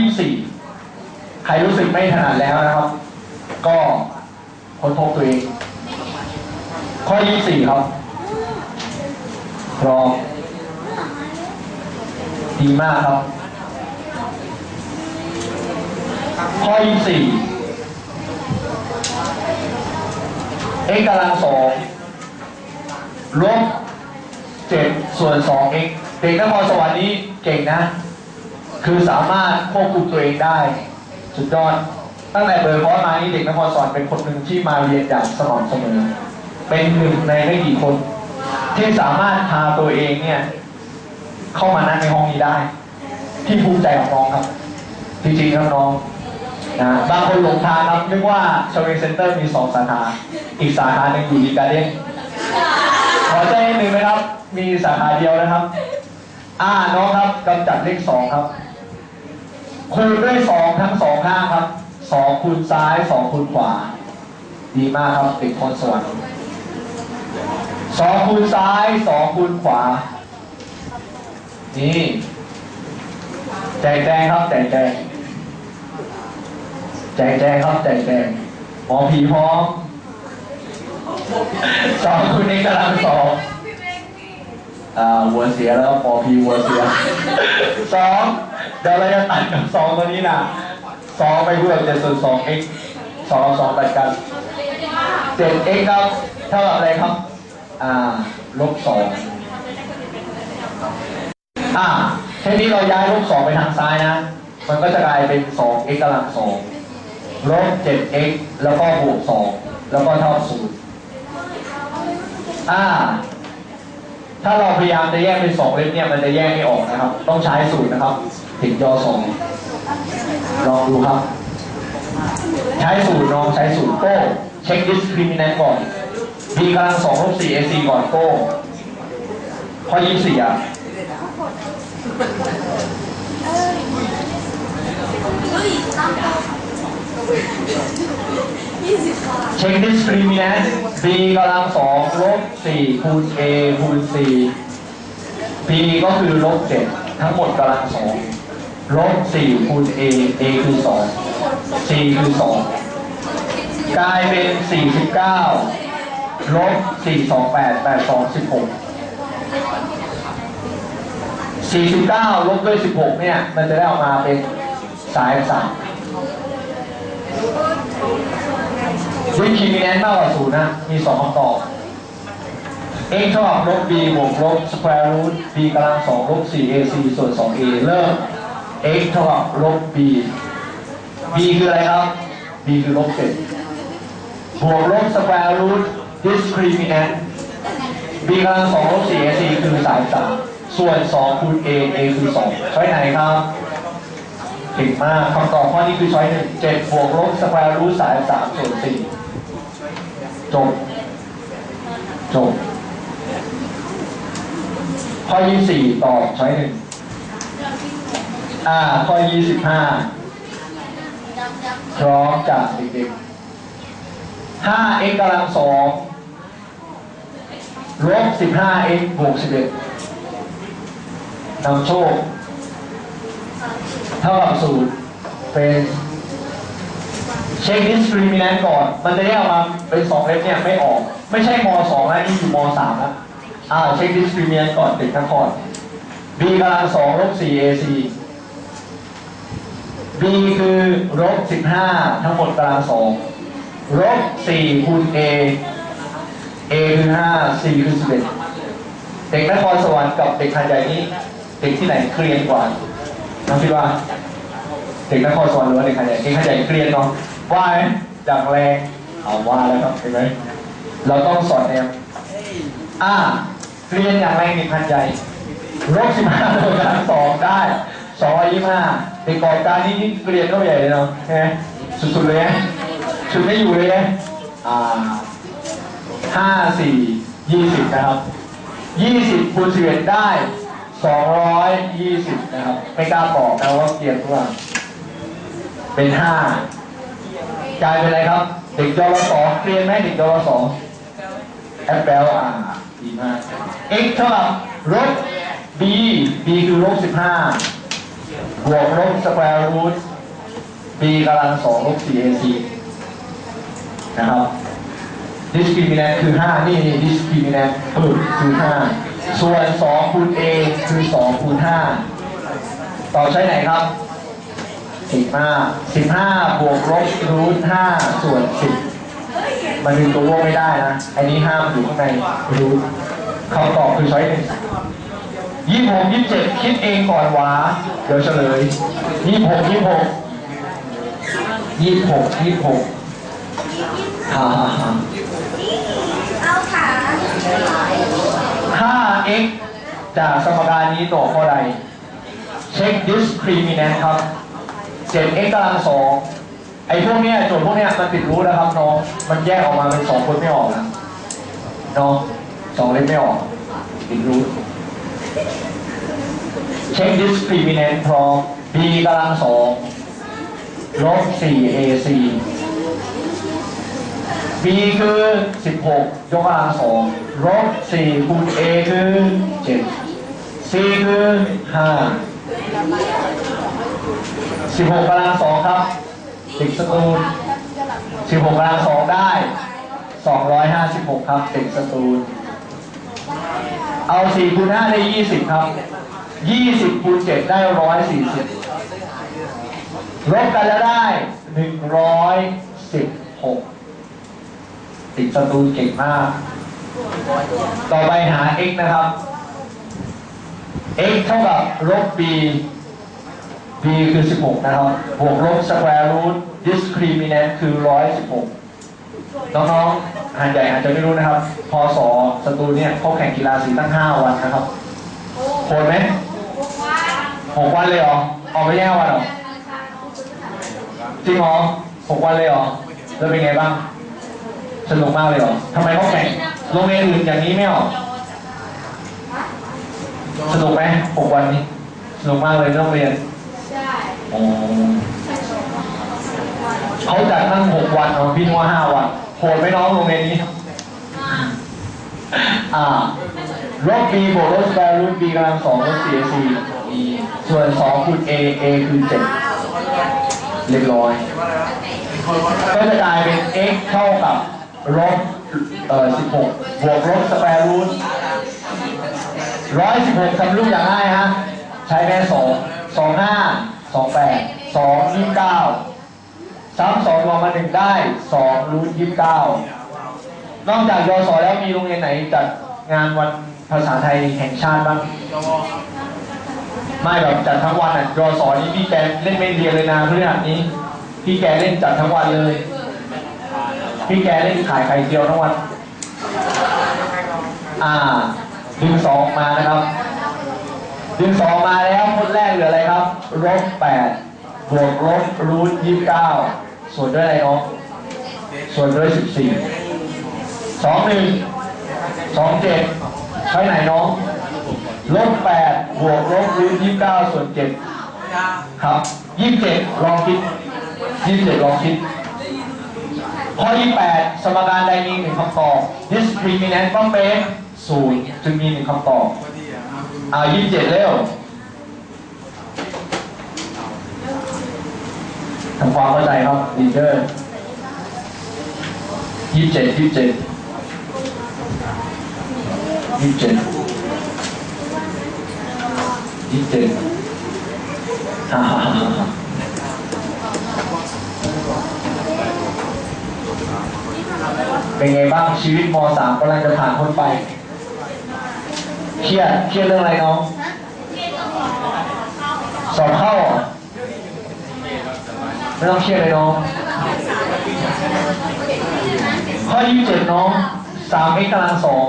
24ใครรู้สึกไม่ถนัดแล้วนะครับ ก็ค้นพบตัวเอง ข้อ24ครับรอดีมากครับ ข้อ24 x กำลังสองลบเจ็ดส่วนสอง x เด็กนครสวรรค์นี้เก่งนะ คือสามารถควบคุมตัวเองได้ สุดยอด ตั้งแต่เปิดคอร์สมานี้เด็กนครสวรรค์เป็นคนหนึ่งที่มาเรียนอย่างสม่ำเสมอ เป็นหนึ่งในไม่กี่คน ที่สามารถพาตัวเองเนี่ย เข้ามานั่งในห้องนี้ได้ ที่ภูมิใจของน้องครับ จริงๆครับน้องนะบางคนหลงทางครับนึกว่าชเวงเซ็นเตอร์มีสองสาขา อีกสาขาหนึ่งอยู่ดีการเด้นขอแจ้งนิดนึงนะครับ มีสาขาเดียวนะครับ อ่าน้องครับกำจัดเลขสองครับ คูณด้วยสองทั้งสองข้างครับสองคูณซ้ายสองคูณขวา ดีมากครับเด็กคนสวรรค์สองคูณซ้ายสองคูณขวา นี่แจกแจงครับแจกแจงแจกแจงครับแจกแจงหมอผีพร้อมสองคูณเอกกำลังสองอ่าหัวเสียแล้วหมอผีหัวเสียสอง เดี๋ยวเราจะตัดกับสองตัวนี้นะสองไปเพื่อเจ็ดส่วนสอง x สองกับสองตัดกันเจ็ด x ครับเท่ากับอะไรครับ อ่า ลบสองอ่าเช่นนี้เราย้ายลบสองไปทางซ้ายนะ มันก็จะกลายเป็นสอง x กำลังสองลบเจ็ด x แล้วก็บวกสองแล้วก็เท่าศูนย์อ่า ถ้าเราพยายามจะแยกเป็นสองเล่มเนี่ยมันจะแยกไม่ออกนะครับ ต้องใช้สูตรนะครับ ถึงยอสองลองดูครับ ใช้สูตรลองใช้สูตรโก้เช็ค discriminant ก่อน b กำลังสองลบสี่ ac ก่อนโก้ข้อยี่สี่อะเช็ ค discriminant b กำลังสองลบสี่คูณ a คูณ c b ก็คือลบเจ็ดทั้งหมดกำลังสองลบสี่คูณ a a คือสอง c คือสองกลายเป็นสี่สิบเก้าลบสี่สองแปดแปดสองสิบหกสี่สิบเก้าลบด้วยสิบหกเนี่ย มันจะได้ออกมาเป็นสายสาม วิธีมีแนนมากกว่าศูนย์นะ มีสองคำตอบ x เท่ากับลบ b บวกลบ square root b กำลังสองลบ 4ac ส่วน 2a เริ่ม x เท่ากับลบ b b คืออะไรครับ b คือลบ7บวกลบ square root discriminant b กำลังสองลบ 4ac คือสาย3ส่วน 2 คูณ a a คือ2ใช้ไหนครับเก่งมากคำตอบข้อนี้คือช้อยหนึ่งเจ็ดบวกลบสแควร์รูทสายสามส่วนสี่ จบ จบ ข้อยี่สี่ตอบช้อยหนึ่งอ่า ข้อยี่สิบห้าพร้อมจากเด็กๆห้า x กำลังสองลบสิบห้า x บวกสิบเอ็ดนำโชค เท่ากับศูนย์เป็น เช็ค discriminant ก่อน มันจะแยกออกมาเป็นสองเล็บเนี่ยไม่ออก ไม่ใช่มสองแล้วนี่อยู่มสามแล้วอ่าเช็ค discriminant ก่อนติดทั้งคอน b กำลังสองลบสี่ ac b คือลบสิบห้าทั้งหมดกำลังสองลบสี่คูณ a a คือห้า c คือสิบเอ็ดเด็กนครสวรรค์กับเด็กหัดใหญ่นี้เด็กที่ไหนเครียดกว่าน้องคิดว่า เด็กนครสวรรค์หรือว่าเด็กขยายเด็กขยายเกรียนเนาะ ว่าไหมจากแรงเอาว่าแล้วครับเห็นไหมเราต้องสอนแนวอ่าเรียนอย่างแรงเด็กขยายลบสิบห้าตัวกางสองได้สองร้อยยี่ห้าเด็กกอบการนี่เรียนเท่าใหญ่เลยเนาะใช่ไหมสุดๆเลยนะชุดไม่อยู่เลยนะอ่าห้าสี่ยี่สิบนะครับยี่สิบคูณสิบเอ็ดได้220นะครับ ไม่กล้าบอกนะว่าเกียร์ว่าเป็น5 กลายเป็นอะไรครับ เด็กจรสเรียนไหมเด็กจรสแอปเปิลอ่าดีมาก x เท่ากับลบ b b คือลบ15บห้าบวกลบสแควร์รูท b กำลังสองลบ 4ac นะครับ discriminant คือ5นี่นี่ discriminant ปึ๊บคือ5ส่วน2คูณ a คือ2คูณ5ต่อใช้ไหนครับ 15 15บห้าบวกลบรูท5ส่วน10มันดึงตัววมไม่ได้นะ อันนี้ห้ามอยู่ข้างในรูทคำตอบคือช้อยหนึ่งยี่หกยี่เจ็ดคิดเองก่อนวาเดี๋ยวเฉลยยี่หกยี่หกยี่หกยี่หกฮ่าฮ่าฮ่าเอาขาห้า x จากสมการนี้ต่อข้อใด เช็ค discriminant ครับ 7x กำลังสองไอ้พวกเนี้ยโจทย์พวกเนี้ยมันติดรู้นะครับน้อง มันแยกออกมาเป็นสองคนไม่ออกนะน้องสองเล่มไม่ออก ติดรู้เช็ค discriminant พร้อม b กำลังสองลบ 4ac b คือ 16 ยกกำลังสองลบ4คูณ a คือ 7 c คือ 5 16กำลังสองครับติดสตูล16กำลังสองได้ 256 ครับติดสตูล เอา4คูณ5ได้ 20 ครับ 20คูณ7ได้ 140ลบกันแล้วได้ 116 ติดสตูลเก่งมาก ต่อไปหา x นะครับ x เท่ากับลบ b b คือ 16 นะครับ บวกลบ square root discriminant คือ 116 น้องๆหาดใหญ่อาจจะไม่รู้นะครับพศสตูลเนี่ยเขาแข่งกีฬาสีตั้ง 5 วันนะครับโหดไหมหกวันเลยเหรอ ออกไปแย่วันเหรอ จริงเหรอหกวันเลยเหรอ แล้วเป็นไงบ้าง สนุกมากเลยเหรอทำไมเขาแข่งโรงเรียนอื่นอย่างนี้ไม่เหรอสนุกไหมหกวันนี้ สนุกมากเลยโรงเรียนใช่อ๋อ เขาจัดตั้งหกวันเนาพี่นึกว่าห้าวันโหดไหมน้องโรงเรียนนี้อ่าลบ b บวกลบ square root b กำลังสองลบ 4ac e ส่วนสองคูณ a a คือเจ็ดเรียบร้อย ก็จะกลายเป็น x เท่ากับลบเอ่อ16บหกบวกลบ square root 116ทำรูปอย่างง่ายฮะ ใช้แม่2 25 28 2 29ซ้ำสองรวมมาหนึ่งได้2รูท29นอกจากยศแล้วมีโรงเรียนไหนจัดงานวันภาษาไทยแห่งชาติบ้างไม่แบบจัดทั้งวันอะยศนี่พี่แกเล่นไม่เรียนเลยนะเพื่อนนี้ พี่แกเล่นจัดทั้งวันเลย พี่แกเล่นขายไข่เจียวทั้งวัน อ่าดึงสองมานะครับดึงสองมาแล้วคนแรกเหลืออะไรครับลบแปดบวกลบรูทยี่สิบเก้า ส่วนด้วยอะไรน้องส่วนด้วยสิบสี่สองหนึ่งสองเจ็ดใช้ไหนน้องลบแปดบวกลบรูทยี่สิบเก้าส่วนเจ็ดครับยี่สิบเจ็ดลองคิดยี่สิบเจ็ดลองคิดข้อที่8สมการใดมีหนึ่งคำตอบ discriminant ต้องเป็นศูนย์จึงมีหนึ่งคำตอบอ่ายี่สิบเจ็ดเร็ว ทำความเข้าใจครับลีเดอร์ยี่สิบเจ็ดยี่สิบเจ็ดยี่สิบเจ็ดยี่สิบเจ็ดฮ่าฮ่าฮ่าเป็นไงบ้างชีวิตม .3 กำลังจะผ่านพ้นไป เครียดเครียดเรื่องอะไรน้อง สอบเข้า ไม่ต้องเครียเลยน้องข้อยี่เจ็ดน้องสาม x กำลังสอง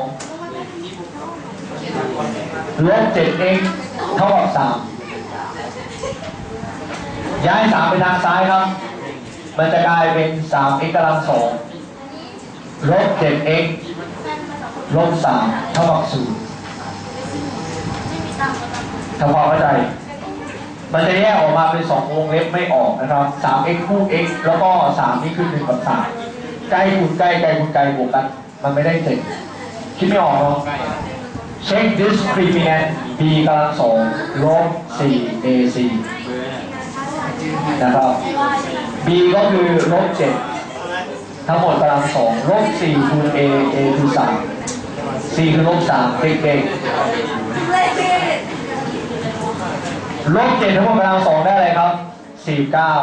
ลบเจ็ดเอ็กซ์เท่ากับสามย้ายสามไปทางซ้ายครับ มันจะกลายเป็นสาม x กำลังสองลบเจ็ดเอ็กซ์ลบสามเท่ากับศูนย์ทำความเข้าใจ มันจะแยกออกมาเป็น2วงเล็บไม่ออกนะครับ 3x คู่ x แล้วก็ 3 นี่คือ1กับ3ใกล้คูณใกล้ใกล้คูณใกล้บวกกัน มันไม่ได้เสร็จคิดไม่ออกเนาะเช็ค discriminant b กำลังสองลบ 4ac นะครับ b ก็คือลบเจ็ดทั้งหมดกำลังสองลบสี่คูณ a a คือสาม c คือลบสามเด็กลขๆ ลบเจ็ดทั้งหมดกำลังสองได้อะไรครับสี่เก้า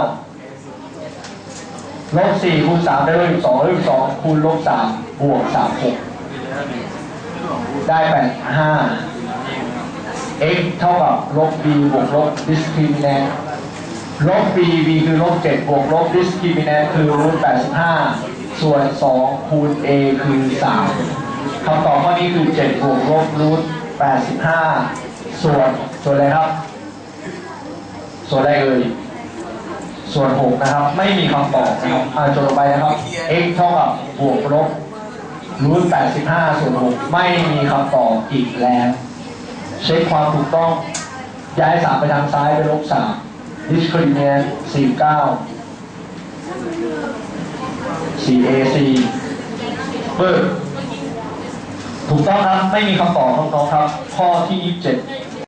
ลบสี่คูณสามได้ลบสิบสองลบสิบสองคูณลบสามบวกสามหกได้แปดห้า x เท่ากับลบ b บวกลบ discriminant ลบ b b คือลบ7บวกลบ discriminant คือรูท85 ส่วน 2 คูณ a คือ 3คำตอบข้อนี้คือ 7 บวกลบรูท85 ส่วน ส่วนอะไรครับ ส่วนอะไรเอ่ยส่วน6นะครับ ไม่มีคำตอบนะครับอ่าจดลงไปนะครับ x เท่ากับบวกลบรูท85ส่วน6ไม่มีคำตอบอีกแล้ว เช็คความถูกต้อง ย้ายสามไปทางซ้ายไปลบสามดิสคริเนนสี่เก้าสี่เอสี่เปิดถูกต้องครับ ไม่มีคำตอบครับน้องๆครับ ข้อที่ยี่สิบเจ็ด